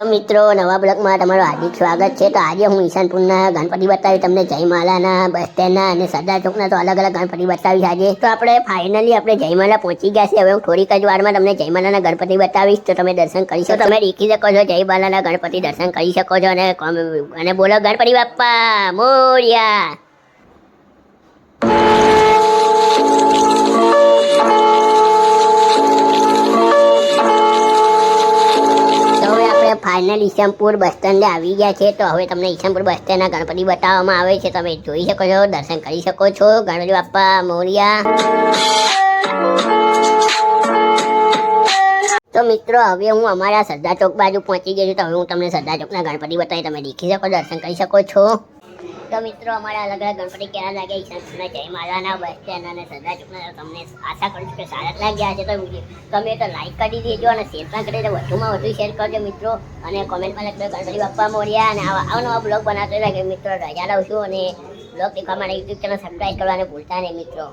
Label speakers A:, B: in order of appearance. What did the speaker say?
A: મિત્રો, નવા બ્લોગમાં તમારું હાર્દિક સ્વાગત છે. તો આજે હું ઈશાનપુરના ગણપતિ બતાવી તમને. જયમાલાના બસ સ્ટેન્ડના અને સરદાર ચોકના તો અલગ અલગ ગણપતિ બતાવીશ આજે. તો આપણે ફાઇનલી આપણે જયમાલા પહોંચી ગયા છે હવે હું થોડીક જ વારમાં તમને જયમાલાના ગણપતિ બતાવીશ. તો તમે દર્શન કરી શકો તમે દેખી શકો છો જયમાલાના ગણપતિ. દર્શન કરી શકો છો અને અને બોલો, ગણપતિ બાપ્પા, મોર્યા! ફાઇનલ ઈશમપુર બસ સ્ટેન્ડે આવી ગયા છે, તો હવે તમને ઈશમપુર બસ સ્ટેન્ડના ગણપતિ બતાવવામાં આવે છે. તમે જોઈ શકો છો, દર્શન કરી શકો છો. ગણપતિ બાપ્પા મોરિયા. તો મિત્રો, હવે હું અમારા સરદાર ચોક બાજુ પહોંચી ગયો છું, તો હવે હું તમને સરદાર ચોકના ગણપતિ બતાવી તમે દેખી શકો, દર્શન કરી શકો છો. તો મિત્રો, અમારા અલગ અલગ ગણપતિ કેવા લાગ્યા? ઈશાનપુરના જય માતાના બસ સ્ટેન્ડ અને સરદાર ચૂકના તમને આશા કરું છું કે સારા જ લાગ્યા છે તો તમે તો લાઈક કરી દેજો અને શેર પણ કરી વધુમાં વધુ શેર કરજો મિત્રો. અને કોમેન્ટમાં લખજો ગણપતિ બાપ્પા મોર્યા. અને આવા અવનવા બ્લોગ બનાવતો લાગે મિત્રો, રજા લઉં છું. અને બ્લોગ દેખવા માટે યુટ્યુબ ચેનલ સબસ્ક્રાઈબ કરવાને ભૂલતા નહીં મિત્રો.